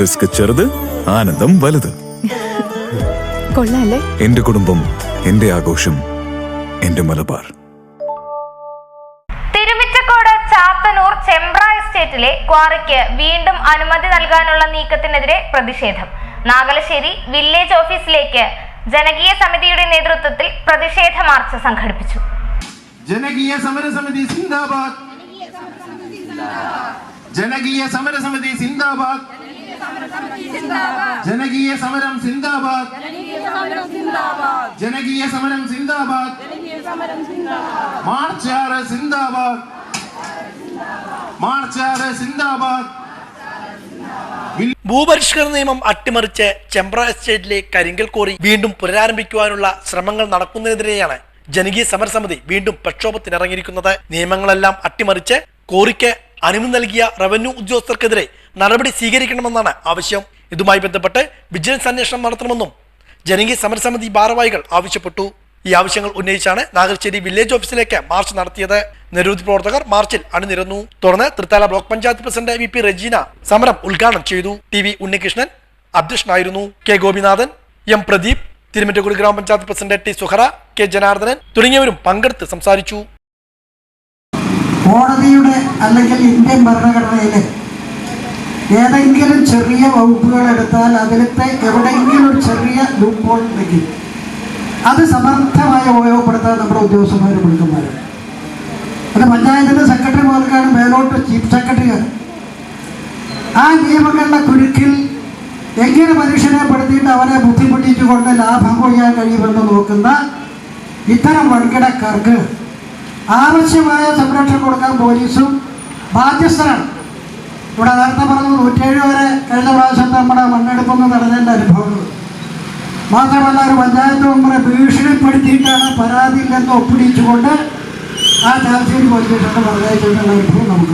Risk ചെറുത് ആനന്ദം വലുത്. കൊള്ളാല്ലേ? എന്റെ കുടുംബം എന്റെ ആഘോഷം എന്റെ മലബാർ. തിരുമിച്ചക്കോട് ചാത്തന്നൂർ ചെമ്പ്ര എസ്റ്റേറ്റിലെ ക്വാറിക്ക് വീണ്ടും അനുമതി നൽകാനുള്ള നീക്കത്തിനെതിരെ പ്രതിഷേധം. നാഗലശ്ശേരി വില്ലേജ് ഓഫീസിലേക്ക് ജനകീയ സമിതിയുടെ നേതൃത്വത്തിൽ പ്രതിഷേധ മാർച്ച് സംഘടിപ്പിച്ചു. ജനകീയ സമരസമിതി സിന്ദാബാദ്. ജനകീയ സമരസമിതി സിന്ദാബാദ്. ജനകീയ സമരം സിന്ദാബാദ്. ജനകീയ സമരം സിന്ദാബാദ്. മാർച്ച് ആറ് സിന്ദാബാദ്. മാർച്ച് ആറ് സിന്ദാബാദ്. ഭൂപരിഷ്കരണ നിയമം അട്ടിമറിച്ച് ചെമ്പ്ര എസ്റ്റേറ്റിലെ കരിങ്കൽ കോറി വീണ്ടും പുനരാരംഭിക്കുവാനുള്ള ശ്രമങ്ങൾ നടക്കുന്നതിനെതിരെയാണ് ജനകീയ സമരസമിതി വീണ്ടും പ്രക്ഷോഭത്തിനിറങ്ങിയിരിക്കുന്നത്. നിയമങ്ങളെല്ലാം അട്ടിമറിച്ച് കോറിക്ക് അനുമതി നൽകിയ റവന്യൂ ഉദ്യോഗസ്ഥർക്കെതിരെ നടപടി സ്വീകരിക്കണമെന്നാണ് ആവശ്യം. ഇതുമായി ബന്ധപ്പെട്ട് വിജിലൻസ് അന്വേഷണം നടത്തണമെന്നും ജനകീയ സമരസമിതി ഭാരവാഹികൾ ആവശ്യപ്പെട്ടു. ഈ ആവശ്യങ്ങൾ ഉന്നയിച്ചാണ് നാഗർശ്ശേരി വില്ലേജ് ഓഫീസിലേക്ക് മാർച്ച് നടത്തിയത്. നിരവധി പ്രവർത്തകർ മാർച്ചിൽ അണിനിരന്നു. തുടർന്ന് Thrithala block panchayat president V P Rejeena സമരം ഉദ്ഘാടനം ചെയ്തു. ടി വി ഉണ്ണികൃഷ്ണൻ അധ്യക്ഷനായിരുന്നു. കെ ഗോപിനാഥൻ എം പ്രദീപ് തിരുമറ്റക്കുടി ഗ്രാമപഞ്ചായത്ത് president T Suhara K Janardhanan തുടങ്ങിയവരും പങ്കെടുത്ത് സംസാരിച്ചു. കോടതിയുടെ അല്ലെങ്കിൽ ഇന്ത്യൻ ഭരണഘടനയിലെ ഏതെങ്കിലും ചെറിയ വകുപ്പുകൾ എടുത്താൽ അതിലത്തെ എവിടെയെങ്കിലും ഒരു ചെറിയ ലൂപ്പ് ഹോൾ ഉണ്ടെങ്കിൽ അത് സമർത്ഥമായി ഉപയോഗപ്പെടുത്താൻ നമ്മുടെ ഉദ്യോഗസ്ഥന്മാരും മിടുക്കന്മാരും അത് പഞ്ചായത്തിന്റെ സെക്രട്ടറി മുതൽക്കാണ് മേലോട്ട് ചീഫ് സെക്രട്ടറിയാണ് ആ നിയമങ്ങളുടെ കുരുക്കിൽ എങ്ങനെ മനുഷ്യനെ പെടുത്തിയിട്ട് അവരെ ബുദ്ധിമുട്ടിച്ചുകൊണ്ട് ലാഭം കൊയ്യാൻ കഴിയുമെന്ന് നോക്കുന്ന ഇത്തരം വൻകിടക്കാർക്ക് ആവശ്യമായ സംരക്ഷണം കൊടുക്കാൻ പോലീസും ബാധ്യസ്ഥരാണ്. ഇവിടെ നേരത്തെ പറഞ്ഞു നൂറ്റേഴ് വരെ കഴിഞ്ഞ പ്രാവശ്യം നമ്മുടെ മണ്ണെടുപ്പൊന്ന് നടന്നതിന്റെ അനുഭവങ്ങൾ. മാത്രമല്ല ഒരു പഞ്ചായത്ത് മെമ്പറെ ഭീഷണിപ്പെടുത്തിയിട്ടാണ് പരാതിയില്ലെന്ന് ഒപ്പിടിച്ചുകൊണ്ട് ആ ചാർജ് പോലീസ് സ്റ്റേഷനിൽ പറഞ്ഞയച്ചിട്ടുള്ള അനുഭവം നമുക്ക്